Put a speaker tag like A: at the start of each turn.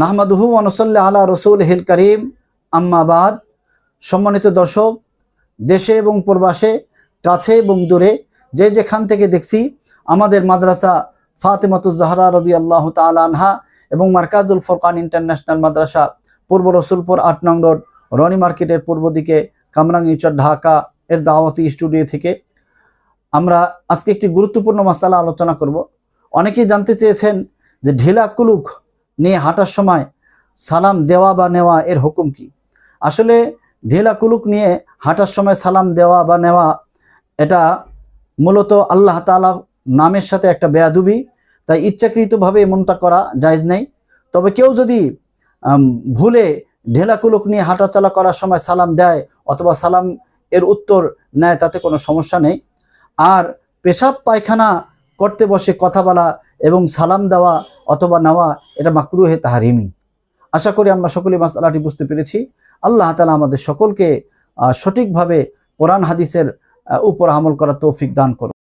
A: নাহমাদুহু ওয়ানসল্লা আলা রসুল হিল করিম আম্মাবাদ সম্মানিত দর্শক, দেশে এবং প্রবাসে, কাছে এবং দূরে, যে যেখান থেকে দেখছি, আমাদের মাদ্রাসা ফাতেমাতুজ জাহরা রদি আল্লাহ আনহা এবং মার্কাজুল ফরকান ইন্টারন্যাশনাল মাদ্রাসা পূর্ব রসুলপুর আট নং রোড, রনি মার্কেটের পূর্ব দিকে কামরাঙ্গিচর ঢাকা এর দাওয়াতি স্টুডিও থেকে। আমরা আজকে একটি গুরুত্বপূর্ণ মশালা আলোচনা করব। অনেকেই জানতে চেয়েছেন যে ঢিলা কুলুক নিয়ে হাঁটার সময় সালাম দেওয়া বা নেওয়া এর হুকুম কি? আসলে ঢিলা কুলুক নিয়ে হাঁটার সময় সালাম দেওয়া বা নেওয়া এটা মূলত আল্লাহ তাআলা নামের সাথে একটা বেয়াদুবি, তাই ইচ্ছাকৃতভাবে এমনটা করা জায়জ নেই। তবে কেউ যদি ভুলে ঢেলা কুলুক নিয়ে হাঁটাচলা করার সময় সালাম দেয় অথবা সালাম এর উত্তর নেয়, তাতে কোনো সমস্যা নেই। আর পেশাব পায়খানা করতে বসে কথা বলা এবং সালাম দেওয়া অথবা নেওয়া, এটা মাকরুহে তাহারিমি। আশা করি আমরা সকলে মাসালাটি বুঝতে পেরেছি। আল্লাহ তালা আমাদের সকলকে সঠিকভাবে কোরআন, হাদিসের উপর আমল করার তৌফিক দান করুন।